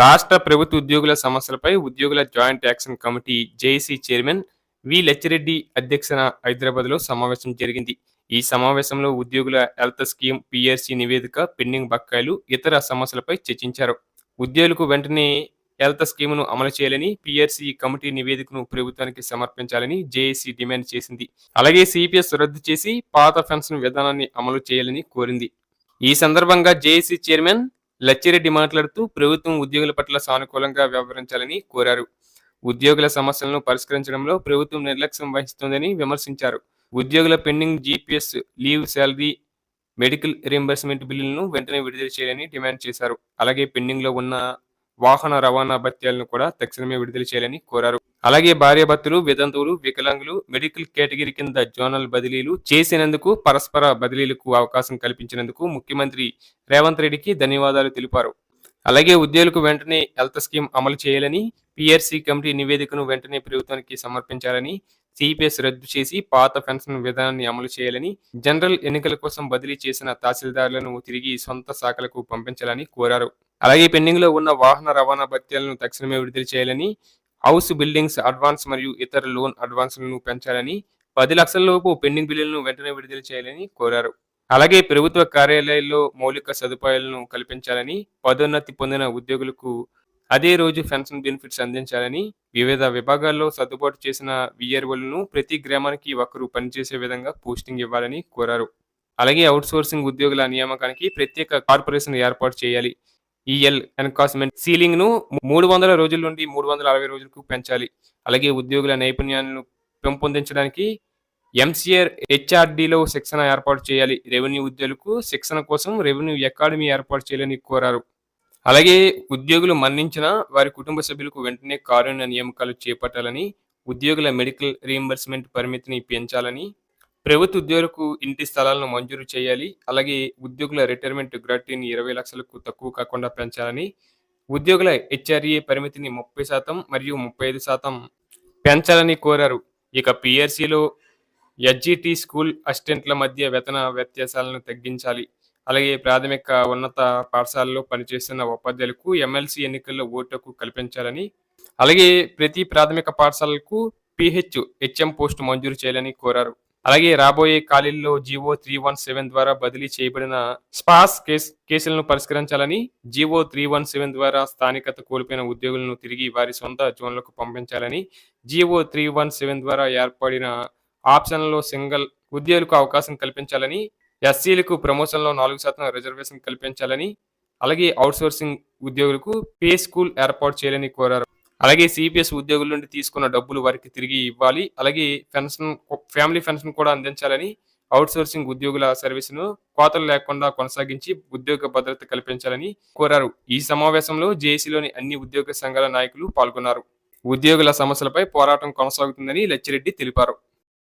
రాష్ట్ర ప్రభుత్వ ఉద్యోగుల సమస్యలపై ఉద్యోగుల joint action committee JAC chairman V Lachireddy అధ్యక్షన హైదరాబాద్లో సమావేశం జరిగింది. ఈ సమావేశంలో ఉద్యోగుల హెల్త్ స్కీమ్ పిఆర్సీ నివేదిక పెండింగ్ బకాయిలు ఇతర సమస్యలపై చర్చించారు. ఉద్యోగులకు వెంటనే హెల్త్ స్కీమ్ను అమలు చేయాలని పిఆర్సీ కమిటీ నివేదికను ప్రభుత్వానికి సమర్పించాలని జేఏసీ డిమాండ్ చేసింది. అలాగే సిపిఎస్ రద్దు చేసి పాత పెన్షన్ విధానాన్ని అమలు చేయాలని కోరింది. ఈ సందర్భంగా జేఏసీ చైర్మన్ లచ్చిరెడ్డి మాట్లాడుతూ ప్రభుత్వం ఉద్యోగుల పట్ల సానుకూలంగా వ్యవహరించాలని కోరారు. ఉద్యోగుల సమస్యలను పరిష్కరించడంలో ప్రభుత్వం నిర్లక్ష్యం వహిస్తోందని విమర్శించారు. ఉద్యోగుల pending GPS leave salary medical reimbursement బిల్లులను వెంటనే విడుదల చేయాలని డిమాండ్ చేశారు. అలాగే పెండింగ్లో ఉన్న వాహన రవాణా భత్యాలను కూడా తక్షణమే విడుదల చేయాలని కోరారు. అలాగే భార్యాభర్తలు వితంతువులు వికలాంగులు మెడికల్ కేటగిరీ కింద జోనల్ బదిలీలు చేసినందుకు పరస్పర బదిలీలకు అవకాశం కల్పించినందుకు ముఖ్యమంత్రి రేవంత్ రెడ్డికి ధన్యవాదాలు తెలిపారు. అలాగే ఉద్యోగులకు వెంటనే హెల్త్ స్కీమ్ అమలు చేయాలని పిఆర్సీ కమిటీ నివేదికను వెంటనే ప్రభుత్వానికి సమర్పించాలని సిపిఎస్ రద్దు చేసి పాత పెన్షన్ విధానాన్ని అమలు చేయాలని జనరల్ ఎన్నికల కోసం బదిలీ చేసిన తహసీల్దార్లను తిరిగి సొంత శాఖలకు పంపించాలని కోరారు. అలాగే పెండింగ్లో ఉన్న వాహన రవాణా భత్యాలను తక్షణమే విడుదల చేయాలని హౌస్ బిల్డింగ్స్ అడ్వాన్స్ మరియు ఇతర లోన్ అడ్వాన్స్లను పెంచాలని పది లక్షల లోపు పెండింగ్ బిల్లులను వెంటనే విడుదల చేయాలని కోరారు. అలాగే ప్రభుత్వ కార్యాలయాల్లో మౌలిక సదుపాయాలను కల్పించాలని పదోన్నతి పొందిన ఉద్యోగులకు అదే రోజు పెన్షన్ బెనిఫిట్స్ అందించాలని వివిధ విభాగాల్లో సర్దుబాటు చేసిన విఆర్ఓలను ప్రతి గ్రామానికి ఒకరు పనిచేసే విధంగా పోస్టింగ్ ఇవ్వాలని కోరారు. అలాగే అవుట్సోర్సింగ్ ఉద్యోగుల నియామకానికి ప్రత్యేక కార్పొరేషన్ ఏర్పాటు చేయాలి. ఈఎల్ ఎన్కాస్మెంట్ సీలింగ్ను మూడు వందల రోజుల నుండి మూడు వందల అరవై రోజులకు పెంచాలి. అలాగే ఉద్యోగుల నైపుణ్యాలను పెంపొందించడానికి ఎంసీఆర్ హెచ్ఆర్డీలో శిక్షణ ఏర్పాటు చేయాలి. రెవెన్యూ ఉద్యోగులకు శిక్షణ కోసం రెవెన్యూ అకాడమీ ఏర్పాటు చేయాలని కోరారు. అలాగే ఉద్యోగులు మరణించిన వారి కుటుంబ సభ్యులకు వెంటనే కారుణ్య నియామకాలు చేపట్టాలని ఉద్యోగుల మెడికల్ రీఎంబర్స్మెంట్ పరిమితిని పెంచాలని ప్రభుత్వ ఉద్యోగులకు ఇంటి స్థలాలను మంజూరు చేయాలి అలాగే ఉద్యోగుల రిటైర్మెంట్ గ్రాట్యుటీని ఇరవై లక్షలకు తక్కువ కాకుండా పెంచాలని ఉద్యోగుల హెచ్ఆర్ఏ పరిమితిని ముప్పై శాతం మరియు ముప్పై ఐదు శాతం పెంచాలని కోరారు. ఇక పిఆర్సీలో ఎస్జిటి స్కూల్ అసిస్టెంట్ల మధ్య వేతన వ్యత్యాసాలను తగ్గించాలి అలాగే ప్రాథమిక ఉన్నత పాఠశాలలో పనిచేస్తున్న ఉపాధ్యాయులకు ఎమ్మెల్సీ ఎన్నికల్లో ఓటుకు కల్పించాలని అలాగే ప్రతి ప్రాథమిక పాఠశాలకు పిహెచ్ హెచ్ఎం పోస్టు మంజూరు చేయాలని కోరారు. అలాగే రాబోయే ఖాళీల్లో జీవో త్రీ వన్ సెవెన్ ద్వారా బదిలీ చేయబడిన స్పాస్ కేస్ కేసులను పరిష్కరించాలని జీవో త్రీ వన్ సెవెన్ ద్వారా స్థానికత కోల్పోయిన ఉద్యోగులను తిరిగి వారి సొంత జోన్లకు పంపించాలని జీవో త్రీ వన్ సెవెన్ ద్వారా ఏర్పడిన ఆప్షన్లో సింగిల్ ఉద్యోగులకు అవకాశం కల్పించాలని ఎస్సీలకు ప్రమోషన్లో నాలుగు శాతం రిజర్వేషన్ కల్పించాలని అలాగే అవుట్సోర్సింగ్ ఉద్యోగులకు పే స్కూల్ ఏర్పాటు చేయాలని కోరారు. అలాగే సిపిఎస్ ఉద్యోగుల నుండి తీసుకున్న డబ్బులు వారికి తిరిగి ఇవ్వాలి. అలాగే పెన్షన్ ఫ్యామిలీ పెన్షన్ కూడా అందించాలని అవుట్సోర్సింగ్ ఉద్యోగుల సర్వీసును కోతలు లేకుండా కొనసాగించి ఉద్యోగ భద్రత కల్పించాలని కోరారు. ఈ సమావేశంలో జేఏసీలోని అన్ని ఉద్యోగ సంఘాల నాయకులు పాల్గొన్నారు. ఉద్యోగుల సమస్యలపై పోరాటం కొనసాగుతుందని లచ్చిరెడ్డి తెలిపారు.